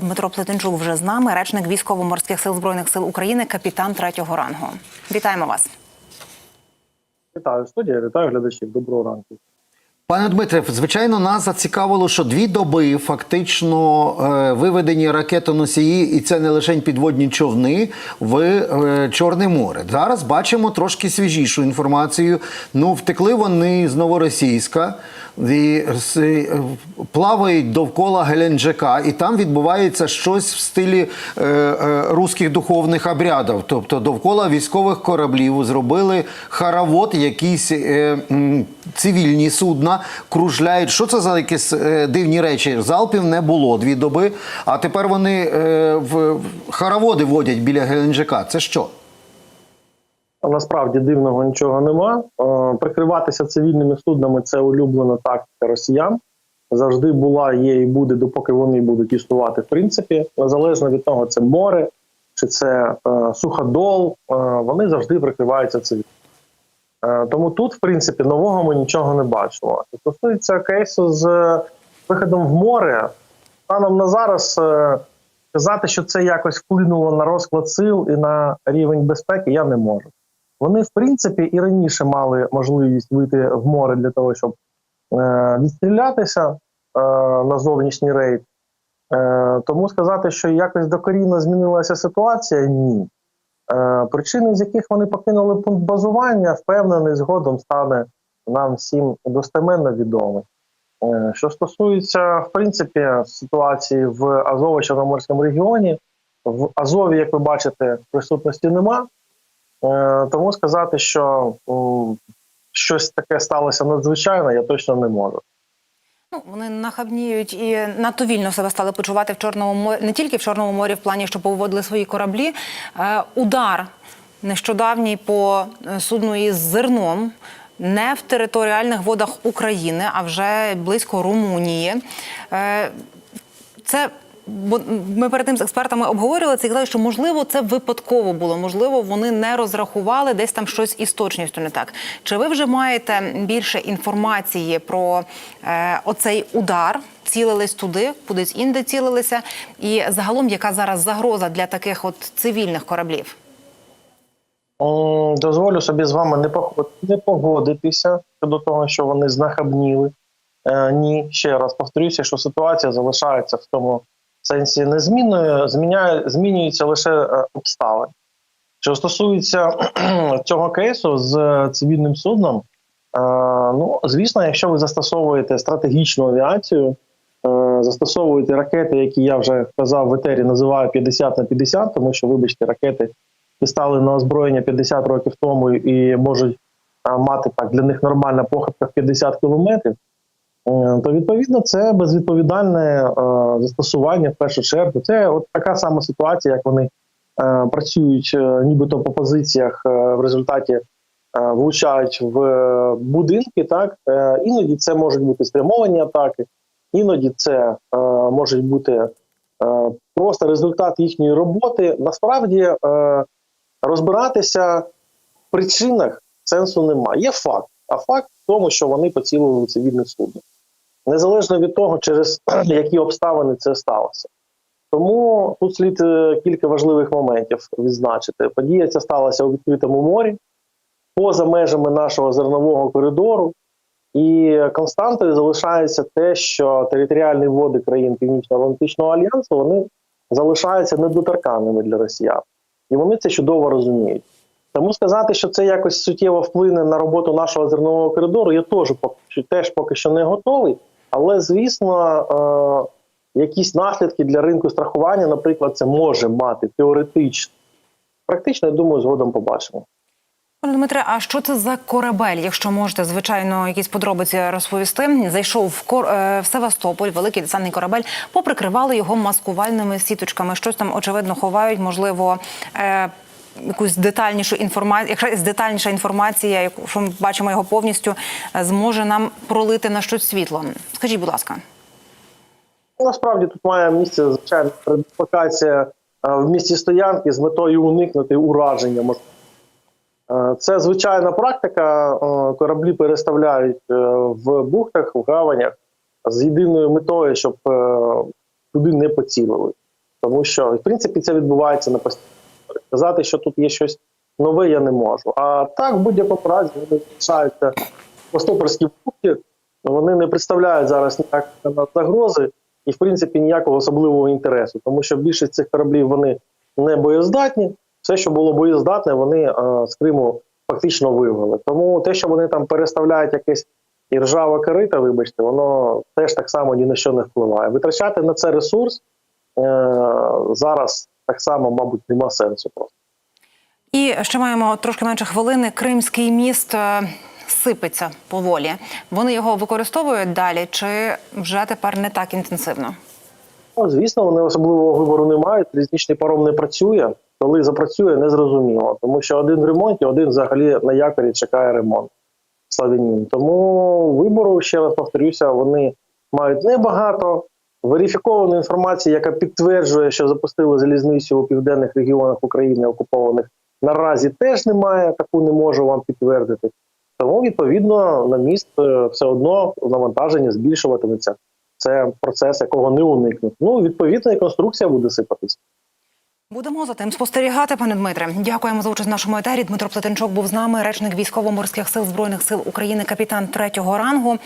Дмитро Плетенчук вже з нами, речник військово-морських сил збройних сил України, капітан третього рангу. Вітаємо вас. Вітаю студія, вітаю глядачів. Доброго ранку. Пане Дмитре, звичайно, нас зацікавило, що дві доби фактично е, виведені ракетоносії, і це не лише підводні човни в е, Чорне море. Зараз бачимо трошки свіжішу інформацію. Ну, втекли вони з Новоросійська і е, плавають довкола Геленджика, і там відбувається щось в стилі е, е, руських духовних обрядів. Тобто довкола військових кораблів зробили хоровод, якісь е, цивільні судна кружляють. Що це за якісь е, дивні речі? Залпів не було дві доби, а тепер вони е, в хороводи водять біля Геленджика. Це що? Насправді дивного нічого нема. Е, Прикриватися цивільними суднами це улюблена тактика росіян. Завжди була, є і буде, допоки вони будуть існувати. В принципі, незалежно від того, це море чи це е, суходол, е, вони завжди прикриваються цивільними. Е, тому тут, в принципі, нового ми нічого не бачимо. Що стосується кейсу з е, виходом в море, станом на зараз е, сказати, що це якось вплинуло на розклад сил і на рівень безпеки, я не можу. Вони, в принципі, і раніше мали можливість вийти в море для того, щоб відстрілятися на зовнішній рейд. Тому сказати, що якось докорінно змінилася ситуація, ні. Е, причини, з яких вони покинули пункт базування, впевнений, згодом стане нам всім достеменно відомий. Е, Що стосується в принципі ситуації в Азово-Чорноморському регіоні, в Азові, як ви бачите, присутності нема. Е, Тому сказати, що щось таке сталося надзвичайно, я точно не можу. Ну, вони нахабніють і надто вільно себе стали почувати в Чорному морі, не тільки в Чорному морі, в плані, що поводили свої кораблі. Е, удар нещодавній по е, судну із зерном. Не в територіальних водах України, а вже близько Румунії. Е, Це бо ми перед тим з експертами обговорювали це і казали, що можливо це випадково було. Можливо, вони не розрахували десь там щось із точністю не так. Чи ви вже маєте більше інформації про е, оцей удар? Цілились туди, кудись інде цілилися, і загалом яка зараз загроза для таких от цивільних кораблів? Дозволю собі з вами не погодитися щодо того, що вони знахабніли. Е, ні, ще раз повторюся, що ситуація залишається в тому сенсі незмінною, зміняє, змінюються лише е, обставини. Що стосується цього кейсу з е, цивільним судном, е, ну звісно, якщо ви застосовуєте стратегічну авіацію, застосовуєте ракети, які я вже казав в етері, називаю 50 на 50, тому що, вибачте, ракети стали на озброєння 50 років тому і можуть мати так для них нормальна похибка в 50 кілометрів, то відповідно це безвідповідальне е, застосування в першу чергу. Це от така сама ситуація, як вони е, працюють е, нібито по позиціях е, в результаті. е, Влучають в е, будинки, так Е, іноді це можуть бути спрямовані атаки, іноді це е, можуть бути е, просто результат їхньої роботи. Насправді е, розбиратися в причинах сенсу немає. Є факт. А факт в тому, що вони поцілили цивільне судно. Незалежно від того, через які обставини це сталося. Тому тут слід е, кілька важливих моментів відзначити. Подія ця сталася у відкритому морі, поза межами нашого зернового коридору. І константою залишається те, що територіальні води країн Північно-Атлантичного альянсу вони залишаються недоторканними для росіян. І вони це чудово розуміють. Тому сказати, що це якось суттєво вплине на роботу нашого зернового коридору, я теж поки що не готовий. Але звісно, е, якісь наслідки для ринку страхування, наприклад, це може мати теоретично. Практично, я думаю, згодом побачимо. Пане Дмитре, а що це за корабель? Якщо можете, звичайно, якісь подробиці розповісти. Зайшов в Кор е, в Севастополь, великий десантний корабель. Поприкривали його маскувальними сіточками. Щось там очевидно ховають. Можливо, е, якусь детальнішу інформацію. Є детальніша інформація, якщо ми бачимо його повністю, е, зможе нам пролити на щось світло. Скажіть, будь ласка. Насправді тут має місце звичайно дислокація е, в місці стоянки з метою уникнути ураження. Е, Це звичайна практика. Кораблі переставляють в бухтах, в гаванях з єдиною метою, щоб туди не поцілили. тому що в принципі це відбувається на постійно. Сказати, що тут є щось нове, я не можу. А так, в будь-якому разі, вони залишаються по стопорській бухті, вони не представляють зараз ніякої загрози і, в принципі, ніякого особливого інтересу, тому що більшість цих кораблів вони не боєздатні. Все, що було боєздатне, вони е, з Криму фактично вивели. Тому те, що вони там переставляють якесь і ржаве корита, вибачте, воно теж так само ні на що не впливає. Витрачати на це ресурс е, зараз так само, мабуть, нема сенсу просто. І ще маємо трошки менше хвилини. Кримський міст е, сипеться поволі. Вони його використовують далі, чи вже тепер не так інтенсивно? Ну, звісно, вони особливого вибору не мають. Залізничний паром не працює. Коли запрацює, не зрозуміло. Тому що один в ремонті, один взагалі на якорі чекає ремонт. Славянін. Тому вибору, ще раз повторюся, вони мають небагато. Верифікованої інформації, яка підтверджує, що запустили залізницю у південних регіонах України окупованих, наразі теж немає. Таку не можу вам підтвердити. Тому, відповідно, на міст е, все одно навантаження збільшуватиметься. Це процес, якого не уникнути. Ну, відповідно, і конструкція буде сипатись. Будемо за тим спостерігати, пане Дмитре. Дякуємо за участь в нашому етері. Дмитро Плетенчук був з нами, речник військово-морських сил збройних сил України, капітан третього рангу.